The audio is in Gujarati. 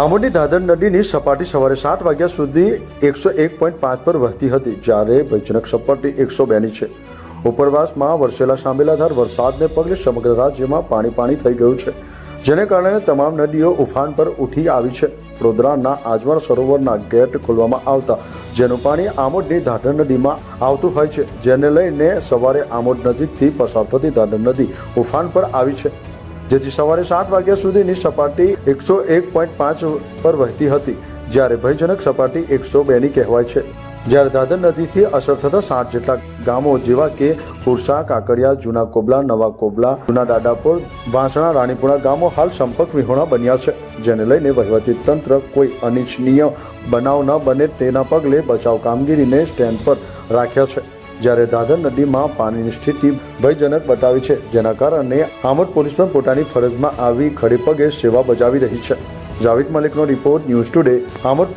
આમોદની દાદર નદીની સપાટી સવારે સાત વાગ્યા સુધી એકસો એક પોઈન્ટ પાંચ પર વહેતી હતી, જ્યારે ભયજનક સપાટી એકસો બેની છે. ઉપરવાસમાં વરસેલા સાંભેલાધાર વરસાદને પગલે સમગ્ર રાજ્યમાં પાણી પાણી થઈ ગયું છે, જેને કારણે તમામ નદીઓ ઉફાન પર ઉઠી આવી છે. વડોદરાના આજવાર સરોવરના ગેટ ખોલવામાં આવતા, જેનું પાણી આમોદની દાદર નદીમાં આવતું હોય છે, જેને લઈને સવારે આમોદ નજીકથી પસાર થતી દાદર નદી ઉફાન પર આવી છે. જેથી સવારે સાત વાગ્યા સુધીની સપાટી એકસો એક પોઈન્ટ પાંચ પર વહેતી હતી, જ્યારે ભયજનક સપાટી એકસો બેની કહેવાય છે. જ્યારે દાદર નદીથી અસર થતા સાત જેટલા ગામો જેવા કે કુરસા કાકડિયા જૂના કોબલા, નવા કોબલા, જૂના દાદાપુર, વાંસણા રાણીપુરા ગામો હાલ સંપર્ક વિહોણા બન્યા છે, જેને લઈને વહીવટી તંત્ર કોઈ અનિચ્છનીય બનાવ ન બને તેના પગલે બચાવ કામગીરીને સ્ટેન્ડ પર રાખ્યા છે. જ્યારે દાદર નદીમાં પાણીની સ્થિતિ ભયજનક બતાવી છે, જેના કારણે આમોદ પોલીસ પણ પોતાની ફરજમાં આવી ખડેપગે સેવા બજાવી રહી છે. જાવેદ મલિકનો રિપોર્ટ ન્યૂઝ ટુડે, આમોદ.